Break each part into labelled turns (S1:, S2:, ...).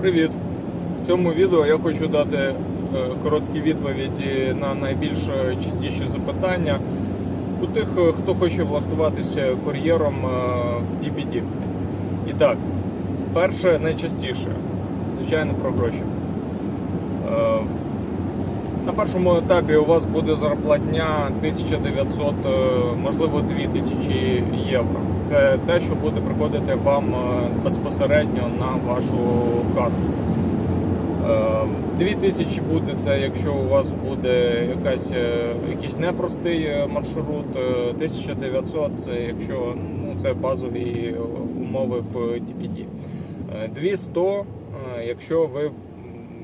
S1: Привіт! В цьому відео я хочу дати е, короткі відповіді на найбільш е, частіші запитання у тих, е, хто хоче влаштуватися кур'єром в DPD. І так, перше найчастіше, звичайно, про гроші. Е, На першому етапі у вас буде зарплатня 1900, е, можливо 2000 євро. Це те, що буде приходити вам е, безпосередньо на вашу карту. Е, 2000 буде це, якщо у вас буде якась, е, якийсь непростий е, маршрут. Е, 1900 це якщо ну, це базові умови в DPD. Е, 200, е, якщо ви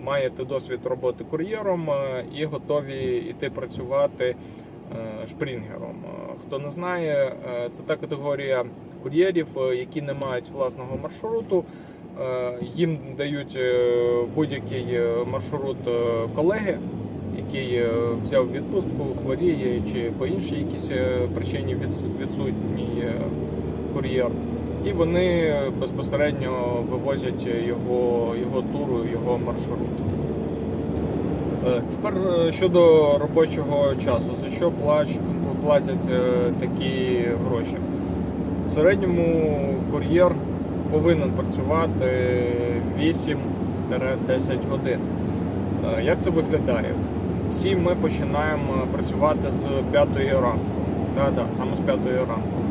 S1: маєте досвід роботи кур'єром е, і готові йти працювати е, шпрінгером. Е, Хто не знає, це та категорія кур'єрів, які не мають власного маршруту. Їм дають будь-який маршрут колеги, який взяв відпустку, хворіє чи по іншій якійсь причині відсутній кур'єр. І вони безпосередньо вивозять його, його туру, його маршрут. Е, Тепер е, щодо робочого часу, за що платять е, такі гроші? В середньому кур'єр повинен працювати 8-10 годин. Як це виглядає? Всі ми починаємо працювати з 5 ранку. Да, да, саме з 5 ранку.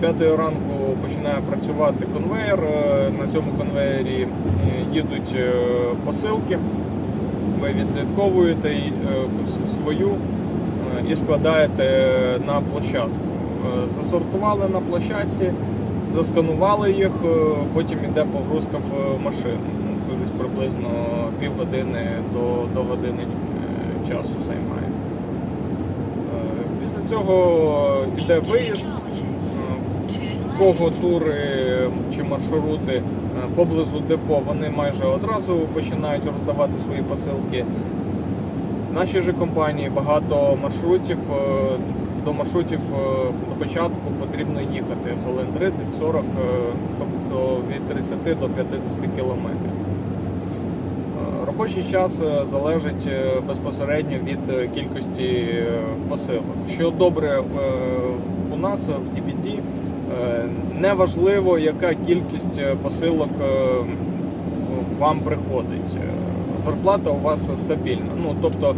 S1: 5 ранку починає працювати конвейер. Е, На цьому конвеєрі е, їдуть е, посилки. Ви відслідковуєте свою і складаєте на площадку. Засортували на площадці, засканували їх, потім йде погрузка в машину. Ну, Це десь приблизно півгодини до, до години часу займає. Після цього йде виїзд. В кого тури чи маршрути е, поблизу депо, вони майже одразу починають роздавати свої посилки. В нашій же компанії багато маршрутів. е, До маршрутів е, до початку потрібно їхати хвилин 30-40, е, тобто від 30 до 50 кілометрів. Робочий час залежить безпосередньо від кількості посилок. Що добре у нас в DPD, е, неважливо, яка кількість е, посилок е, вам приходить. Е, Зарплата у вас стабільна. Ну, тобто,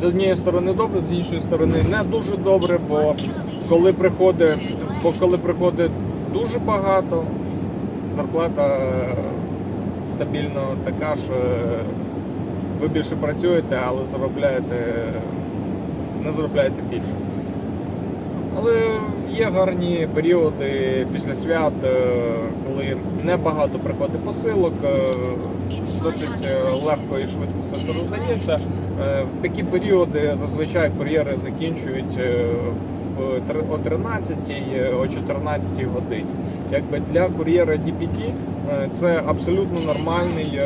S1: з однієї сторони добре, з іншої сторони не дуже добре, бо коли приходить, бо коли приходить дуже багато, зарплата е, стабільно така е, Ви більше працюєте, але заробляєте, не заробляєте більше. Є гарні періоди після свят, е, коли небагато приходить посилок, е, досить е, легко і швидко все це роздається. Такі періоди зазвичай кур'єри закінчують о 13 о 14 годині. Якби для кур'єра DPT це абсолютно нормальний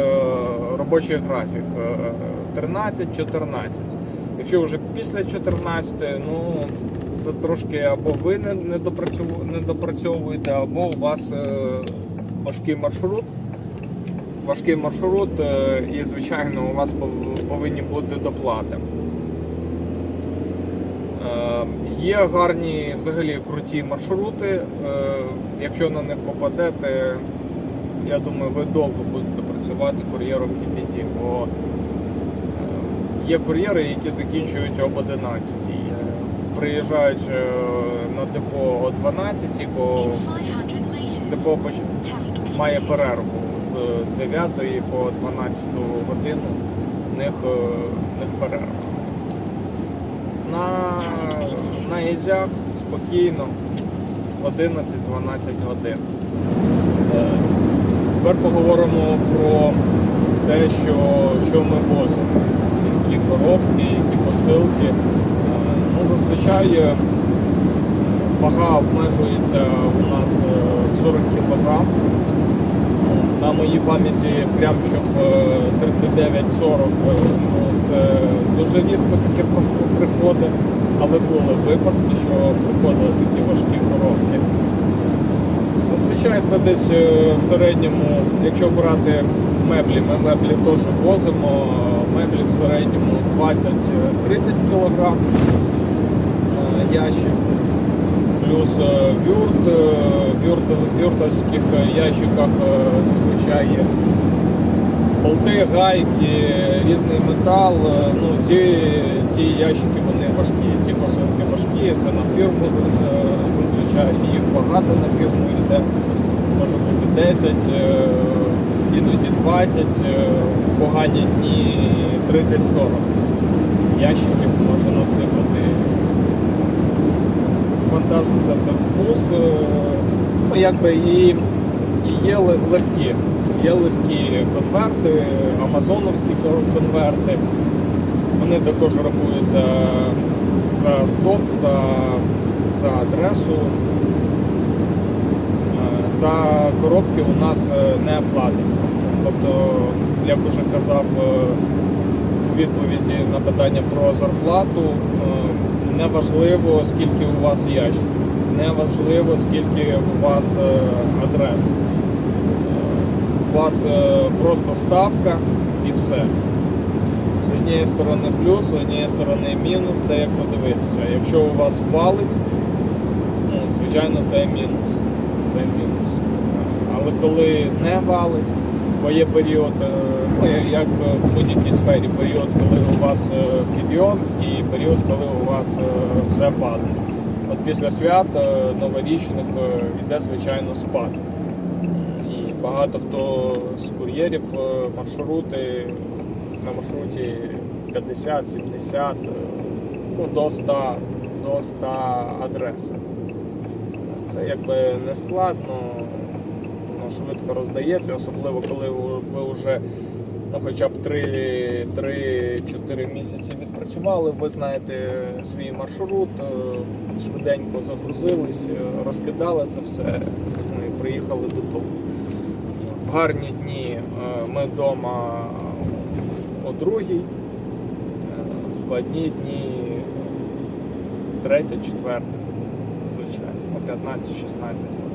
S1: робочий графік. е, 13-14. Якщо вже після 14, ну це трошки або ви не, допрацьовуєте, або у вас е, важкий маршрут. Важкий маршрут, е, і, звичайно, у вас повинні бути доплати. Е, Є гарні, взагалі круті маршрути. Якщо на них попадете, я думаю, ви довго будете працювати кур'єром DPD, бо є кур'єри, які закінчують об 11. Приїжджають е, на депо о 12, бо депо має перерву з 9 по 12 годину. В них, е, них перерва. На, на Ізях спокійно 11-12 годин. Е, Тепер поговоримо про те, що, що ми возимо. Які коробки, які посилки. Е, зазвичай е, вага обмежується у нас е, в 40 кг. На моїй пам'яті прям щоб е, 39-40, е, ну, це дуже рідко таке приходить, але були випадки, що приходили такі важкі коробки. Зазвичай це десь е, в середньому, якщо брати меблі, ми меблі теж возимо, меблі в середньому 20-30 кг ящик. Плюс е, вюрт, е, вюрт в вюртовських ящиках е, зазвичай є болти, гайки, різний метал. Е, Ну, ці, ці ящики вони важкі, ці посилки важкі, це на фірму е, зазвичай, їх багато на фірму йде. Може бути 10, е, іноді 20, е, в погані дні 30-40 ящиків може насипати. Вантажимо все це в бус. е, Ну, якби і, і є легкі. Є легкі конверти, амазоновські конверти. Вони також рахуються за стоп, за, за адресу. Е, За коробки у нас е, не платиться. Тобто, як вже казав у відповіді на питання про зарплату, неважливо скільки у вас ящиків, неважливо скільки у вас е, адрес. У вас е, просто ставка і все. З однієї сторони плюс, з однієї сторони мінус, це як подивитися. Якщо у вас валить, ну, звичайно, це мінус. Це мінус. Але коли не валить, бо є період, е, ну, як в будь-якій сфері, період, коли у вас е, підйом і період, коли у вас е, все падає. От після свят новорічних йде, звичайно, спад. І багато хто з кур'єрів маршрути на маршруті 50-70, е, ну, до 100, до 100 адрес. Це якби не складно, воно швидко роздається, особливо коли ви вже ну, хоча б 3-4 місяці відпрацювали, ви знаєте свій маршрут, е, швиденько загрузились, е, розкидали це все ну, і приїхали додому. В гарні дні е, ми вдома о другій, в складні дні третя, четверта, звичайно, о 15-16 годин.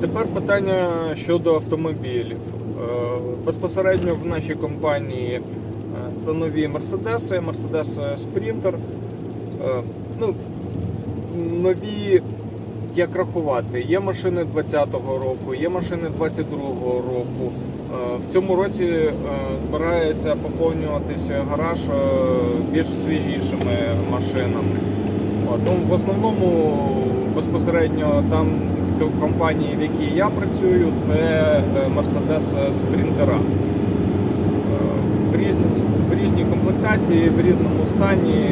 S1: Тепер питання щодо автомобілів. Е, Безпосередньо в нашій компанії е, це нові Мерседеси, Мерседес Спринтер. Е, Ну, нові, як рахувати, є машини 20-го року, є машини 22-го року. В цьому році збирається поповнюватися гараж більш свіжішими машинами. Ну, в основному безпосередньо там компанії, в якій я працюю, це е, Mercedes Спринтера. Е, В різні, в різній комплектації, в різному стані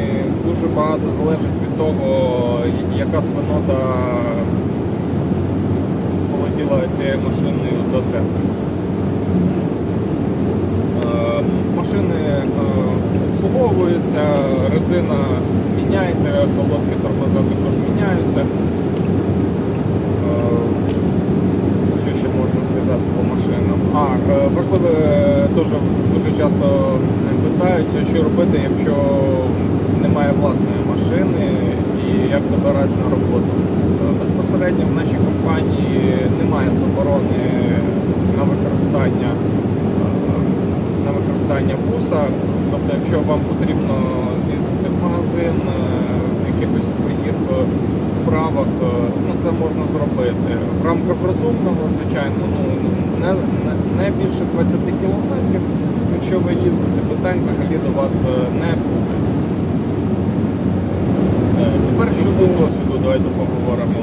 S1: дуже багато залежить від того, яка свинота володіла цією машиною до тебе. Машини е, обслуговуються, резина міняється, колодки тормоза також міняються. Е, Що ще можна сказати по машинам? А, е, важливе, теж дуже часто питаються, що робити, якщо немає власної машини і як добиратися на роботу. Е, Безпосередньо в нашій компанії немає заборони на використання е, на використання буса. Тобто, якщо вам потрібно з'їздити в магазин е, якихось своїх е, справах, е, ну це можна зробити. В рамках розумного, звичайно, ну не, не, більше 20 кілометрів. Якщо ви їздите, питань взагалі до вас е, не буде. Тепер щодо досвіду, давайте поговоримо.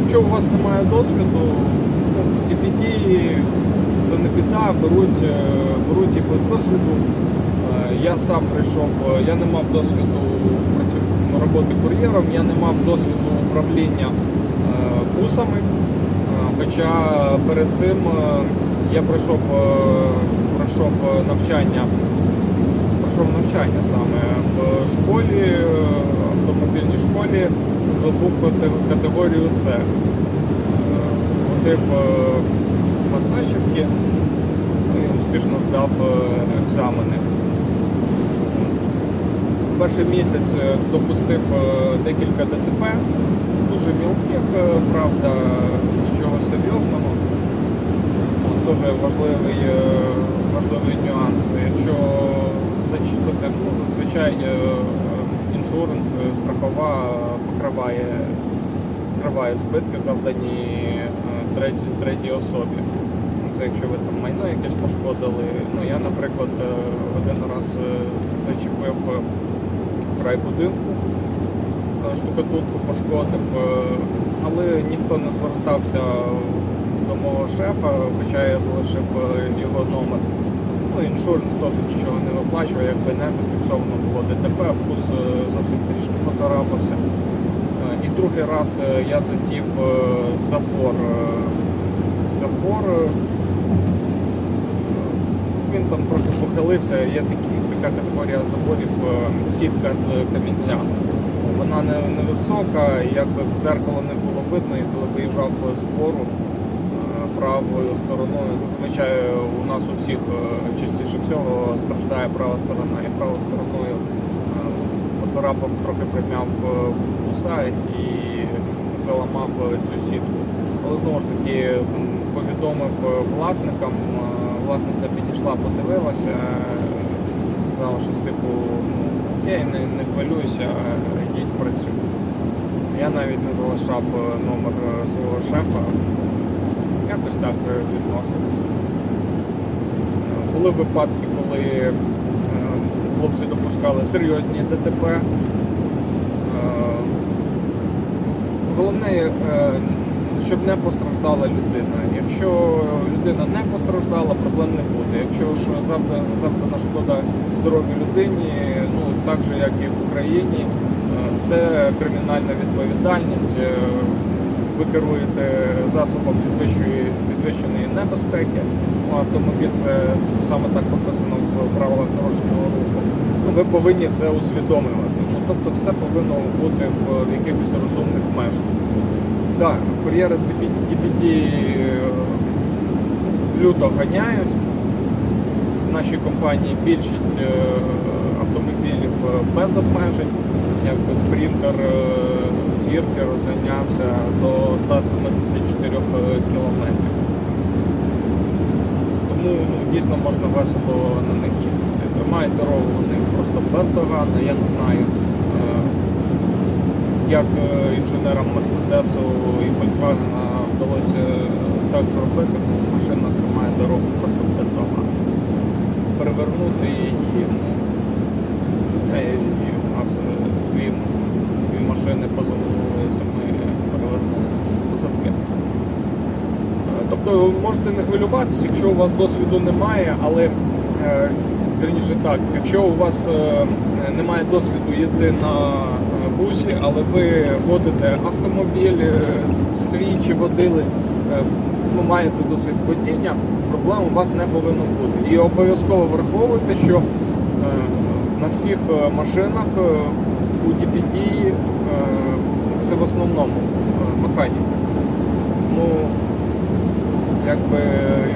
S1: Якщо у вас немає досвіду, ну, в TPT це не біда, беруть, беруть і без досвіду. Я сам прийшов, я не мав досвіду працю- роботи кур'єром, я не мав досвіду управління е, бусами. Е, Хоча перед цим е, я пройшов, пройшов навчання пройшов навчання саме в школі, автомобільній школі, здобув категорію С. Водив е, вантажівки і успішно здав екзамени. Перший місяць е, допустив е, декілька ДТП, дуже мілких, е, правда, нічого серйозного. Дуже важливий, важливий нюанс. Якщо зачіпити, ну, зазвичай іншуренс, страхова покриває, покриває збитки, завдані третій, третій особі. Ну, Це якщо ви там майно якесь пошкодили. Ну, я, наприклад, один раз зачепив край будинку, е, штукатурку пошкодив, е, але ніхто не звертався до мого шефа, хоча я залишив е, його номер. Ну, іншуренс теж нічого не виплачував, якби не зафіксовано було ДТП, плюс зовсім трішки поцарапався. І другий раз я затів забор. Забор. е, Він там трохи похилився. Є такі, така категорія заборів е, сітка з камінця. Вона невисока, і якби в зеркало не було видно, і коли виїжджав з двору е, правою стороною, зазвичай у нас у всіх е, частіше всього страждає права сторона, і правою стороною поцарапав, трохи примяв буса і заламав цю сітку. Але знову ж таки повідомив власникам. Власниця підійшла, подивилася, сказала, що типу, окей, не, не хвилюйся, їдь працюй. Я навіть не залишав е, номер е, свого шефа. Якось так е, відносилися. Були випадки, коли хлопці допускали серйозні ДТП. Головне, щоб не постраждала людина. Якщо людина не постраждала, проблем не буде. Якщо ж завдана, завдана шкода здоров'ю людині, ну так же як і в Україні, е, це кримінальна відповідальність. Е, Ви керуєте засобом підвищої, підвищеної небезпеки. Ну, Автомобіль це саме так прописано в правилах дорожнього руху. Ну, ви повинні це усвідомлювати. Ну, тобто все повинно бути в якихось розумних межах. Так, кур'єри DPD е, люто ганяють. В нашій компанії більшість е, автомобілів е, без обмежень. Якби спринтер з розганявся до 174 кілометрів. Тому ну, дійсно можна весело на них їздити. Тримають дорогу вони просто бездоганно. Я не знаю, як е, інженерам Мерседесу і Volkswagen вдалося так зробити, ну, машина тримає дорогу просто бездоганно. Перевернути її, ну, і у нас е, дві, дві машини позаминули зими перевернули. Ну, Це таке. Е, Тобто можете не хвилюватися, якщо у вас досвіду немає, але е, вірніше так, якщо у вас е, немає досвіду їзди на е, бусі, але ви водите автомобіль, е, свій чи водили, е, ну, маєте досвід водіння, проблем у вас не повинно бути. І обов'язково враховуйте, що е, на всіх машинах у DPD е, це в основному механіка. Ну, якби,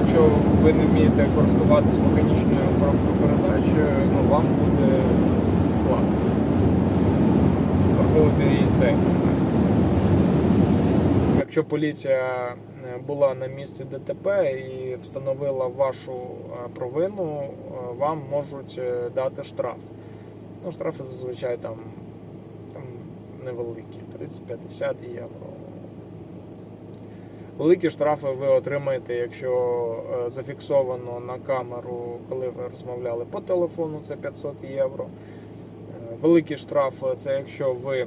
S1: якщо ви не вмієте користуватись механічною коробкою передач, ну, вам буде складно. Враховувати і момент. Якщо поліція е, була на місці ДТП і встановила вашу е, провину, е, вам можуть дати штраф. Ну, штрафи зазвичай там, там невеликі, 30-50 євро. Великі штрафи ви отримаєте, якщо зафіксовано на камеру, коли ви розмовляли по телефону, це 500 євро. Е, Великий штраф це якщо ви е,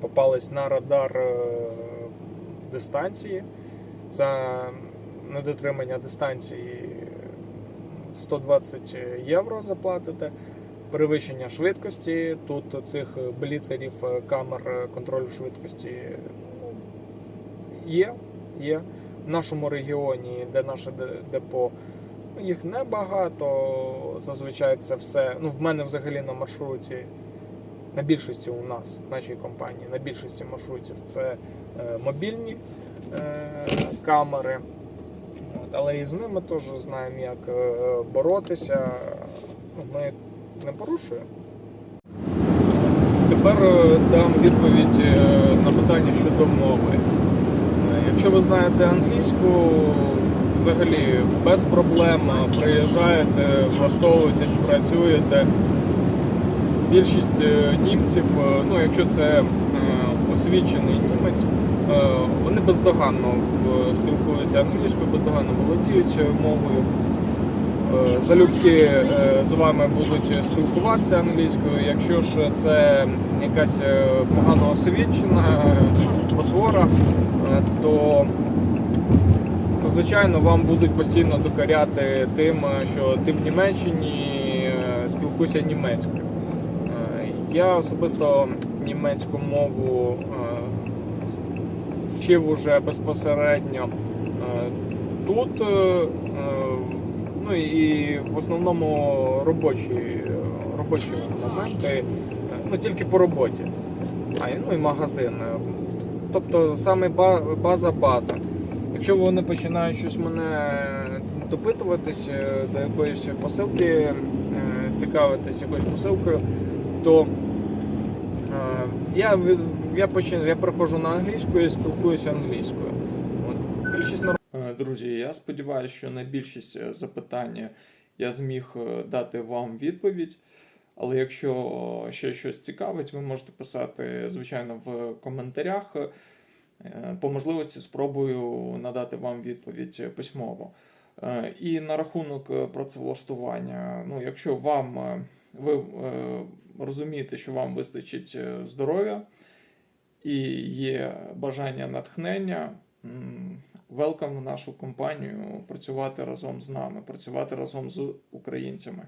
S1: попались на радар е, дистанції за недотримання дистанції 120 євро заплатите. Перевищення швидкості. Тут цих бліцерів е, камер е, контролю швидкості ну, є, є. В нашому регіоні, де наше депо, їх небагато. Зазвичай це все. Ну, в мене взагалі на маршруті, на більшості у нас, в нашій компанії, на більшості маршрутів це е, мобільні е, камери. От, але і з ними теж знаємо, як е, боротися. Ми не порушуємо. тепер е, дам відповідь е, на питання щодо мови. Е, Якщо ви знаєте англійську, взагалі без проблем приїжджаєте, влаштовуєтесь, працюєте. Більшість е, німців, е, ну якщо це е, освічений німець, вони бездоганно спілкуються англійською, бездоганно володіють мовою. Залюбки з вами будуть спілкуватися англійською. Якщо ж це якась погано освічена потвора, то звичайно вам будуть постійно докоряти тим, що ти в Німеччині е, спілкуйся німецькою. Е, Я особисто німецьку мову е, вчив уже безпосередньо тут. Ну і в основному робочі, робочі моменти, ну тільки по роботі. А, ну і магазин. Тобто саме база-база. Якщо вони починають щось мене допитуватись е, до якоїсь посилки, е, цікавитись якоюсь посилкою, то е, я, я, починаю, я переходжу на англійську і спілкуюся англійською. Більшість Е, Друзі, я сподіваюся, що на більшість запитань я зміг дати вам відповідь. Але якщо ще щось цікавить, ви можете писати, звичайно, в коментарях. Е, По можливості спробую надати вам відповідь письмово. Е, І на рахунок е, працевлаштування, ну, якщо вам ви розумієте, що вам вистачить здоров'я і є бажання натхнення, велкам в нашу компанію працювати разом з нами, працювати разом з українцями.